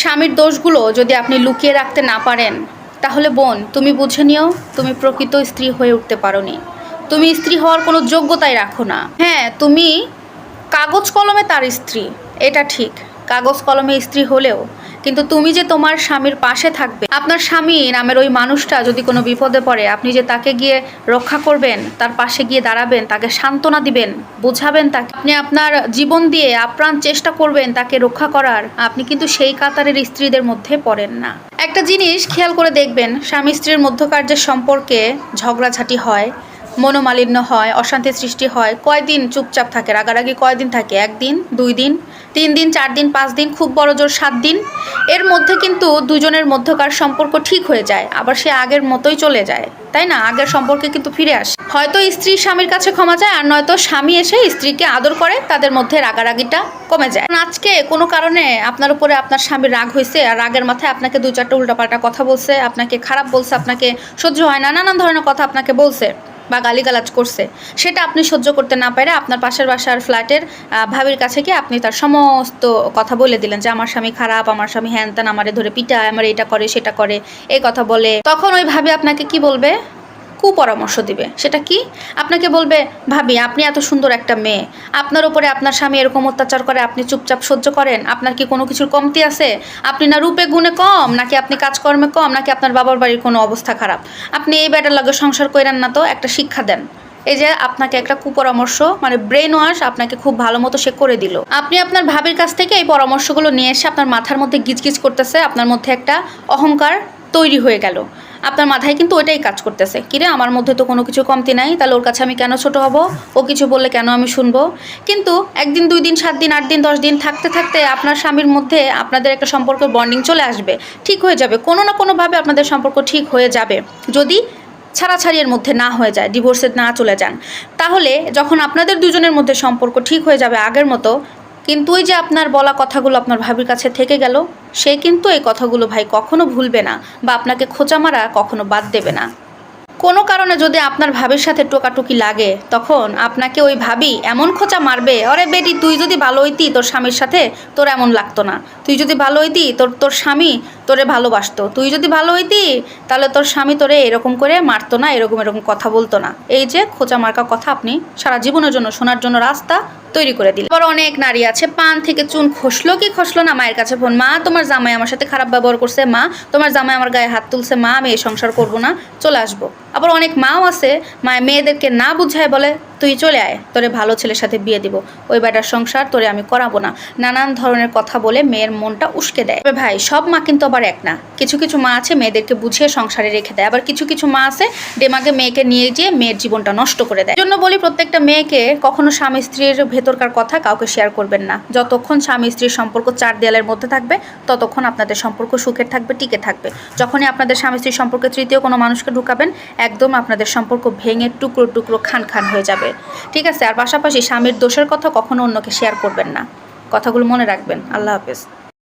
স্বামীর দোষগুলো যদি আপনি লুকিয়ে রাখতে না পারেন, তাহলে বোন, তুমি বুঝে নিও, তুমি প্রকৃত স্ত্রী হয়ে উঠতে পারোনি। তুমি স্ত্রী হওয়ার কোনো যোগ্যতাই রাখো না। হ্যাঁ তুমি কাগজ কলমে তার স্ত্রী, এটা ঠিক। কাগজ কলমে স্ত্রী হলেও কিন্তু তুমি যে তোমার স্বামীর পাশে থাকবে, আপনার স্বামী নামের ওই মানুষটা যদি কোনো বিপদে পড়ে, আপনি যে তাকে গিয়ে রক্ষা করবেন, তার পাশে গিয়ে দাঁড়াবেন, তাকে সান্ত্বনা দিবেন, বুঝাবেন তাকে, আপনি আপনার জীবন দিয়ে আপ্রাণ চেষ্টা করবেন তাকে রক্ষা করার, আপনি কিন্তু সেই কাতারের স্ত্রীদের মধ্যে পড়েন না। একটা জিনিস খেয়াল করে দেখবেন, স্বামী স্ত্রীর মধ্যকার যে সম্পর্কে ঝগড়াঝাটি হয়, মনোমালিন্য হয়, অশান্তি সৃষ্টি হয়, কয়দিন চুপচাপ থাকে, রাগারাগি কয়দিন থাকে? একদিন, দুই দিন তিন দিন, চার দিন, পাঁচ দিন, খুব বড় জোর সাত দিন। এর মধ্যে কিন্তু দুজনের মধ্যকার সম্পর্ক ঠিক হয়ে যায়, আবার সে আগের মতোই চলে যায়, তাই না? আগের সম্পর্কে কিন্তু ফিরে আসে। হয়তো স্ত্রী স্বামীর কাছে ক্ষমা চায়, আর নয়তো স্বামী এসে স্ত্রীকে আদর করে, তাদের মধ্যে রাগারাগিটা কমে যায়। আজকে কোনো কারণে আপনার উপরে আপনার স্বামীর রাগ হয়েছে আর রাগের মাথায় আপনাকে দু চারটা উল্টাপাল্টা কথা বলছে, আপনাকে খারাপ বলছে, আপনাকে সহ্য হয় না, নানান ধরনের কথা আপনাকে বলছে। বা গালিগালাজ করছে, সেটা আপনি সহ্য করতে না পারে আপনার পাশের বাসার ফ্ল্যাটের ভাবির কাছে গিয়ে আপনি তার সমস্ত কথা বলে দিলেন যে, আমার স্বামী খারাপ, আমার স্বামী হ্যান ত্যান, আমারে ধরে পিটায়, আমার এটা করে, সেটা করে। এই কথা বলে, তখন ওই ভাবি আপনাকে কি বলবে? কুপরামর্শ দিবে। সেটা কি? আপনাকে বলবে, ভাবি, আপনি এত সুন্দর একটা মেয়ে। আপনার উপরে আপনার স্বামী এরকম অত্যাচার করে, আপনি চুপচাপ সহ্য করেন? আপনার কি কোনো কিছুর কমতি আছে? আপনি না রূপে গুণে কম, নাকি আপনি কাজকর্মে কম, নাকি আপনার বাবার বাড়ির কোনো অবস্থা খারাপ? আপনি এই ব্যাটার লগে সংসার করেন না তো, একটা শিক্ষা দেন। এই যে আপনাকে একটা কুপরামর্শ মানে ব্রেন ওয়াশ আপনাকে খুব ভালো মতো সে করে দিল। আপনি আপনার ভাবির কাছ থেকে এই পরামর্শগুলো নিয়ে এসে আপনার মাথার মধ্যে গিজগিজ করতেছে, আপনার মধ্যে একটা অহংকার তৈরি হয়ে গেল। আপনার মাথায় কিন্তু ওইটাই কাজ করতেছে। কিরে আমার মধ্যে তো কোনো কিছু কমতি নাই, তাহলে ওর কাছে আমি কেন ছোট হব? ও কিছু বললে কেন আমি শুনব? কিন্তু একদিন, দুই দিন, সাত দিন, আট দিন, দশ দিন থাকতে থাকতে আপনার স্বামীর মধ্যে আপনাদের একটা সম্পর্ক বন্ডিং চলে আসবে। ঠিক হয়ে যাবে। কোনো না কোনোভাবে আপনাদের সম্পর্ক ঠিক হয়ে যাবে। যদি ছাড়াছাড়ির মধ্যে না হয়ে যায় ডিভোর্সে না চলে যান। তাহলে যখন আপনাদের দুজনের মধ্যে সম্পর্ক ঠিক হয়ে যাবে আগের মতো কিন্তু ওই যে আপনার বলা কথাগুলো আপনার ভাবির কাছে থেকে গেল, সে কিন্তু এই কথাগুলো ভাই কখনো ভুলবে না বা আপনাকে খোঁচা মারা কখনো বাদ দেবে না। কোনো কারণে যদি আপনার ভাবির সাথে টোকাটুকি লাগে, তখন আপনাকে ওই ভাবি এমন খোঁচা মারবে, অরে বেটি, তুই যদি ভালো হইতি তোর স্বামীর সাথে, তোর এমন লাগতো না। তুই যদি ভালো হইতি তোর তোর স্বামী তোরে ভালোবাসতো। তুই যদি ভালো হইতি, তাহলে তোর স্বামী তোরে এরকম করে মারতো না, এরকম এরকম কথা বলতো না। এই যে খোঁচা মার্কা কথা আপনি সারা জীবনের জন্য, শোনার জন্য রাস্তা তৈরি করে দিলেন। আবার অনেক নারী আছে, পান থেকে চুন খসলো কি খসলো না মায়ের কাছে ফোন, মা, তোমার জামাই আমার সাথে খারাপ ব্যবহার করছে, মা, তোমার জামাই আমার গায়ে হাত তুলছে, মা, আমি এই সংসার করব না, চলে আসব। আবার অনেক মাও আছে, মায়ের মেয়েদেরকে না বুঝায় বলে তুই চলে আয়, তোরে ভালো ছেলের সাথে বিয়ে দিব। ওই বেটার সংসার তোরে আমি করাবো না। নানান ধরনের কথা বলে মেয়ের মনটা উস্কে দেয়। ভাই, সব মা কিন্তু আবার এক না। কিছু কিছু মা আছে মেয়েদেরকে বুঝিয়ে সংসারে রেখে দেয়। আবার কিছু কিছু মা আছে ডেমাকে মেয়েকে নিয়ে গিয়ে মেয়ের জীবনটা নষ্ট করে দেয়। জন্য বলি প্রত্যেকটা মেয়েকে কখনো স্বামী স্ত্রীর ভেতরকার কথা কাউকে শেয়ার করবেন না। যতক্ষণ স্বামী স্ত্রীর সম্পর্ক চার দেয়ালের মধ্যে থাকবে, ততক্ষণ আপনাদের সম্পর্ক সুখের থাকবে, টিকে থাকবে। যখনই আপনাদের স্বামী স্ত্রীর সম্পর্কে তৃতীয় কোনো মানুষকে ঢুকাবেন, একদম আপনাদের সম্পর্ক ভেঙে টুকরো টুকরো খান খান হয়ে যাবে। ঠিক আছে? আর পাশাপাশি স্বামীর দোষের কথা কখনো অন্যকে শেয়ার করবেন না। কথাগুলো মনে রাখবেন। আল্লাহ হাফেজ।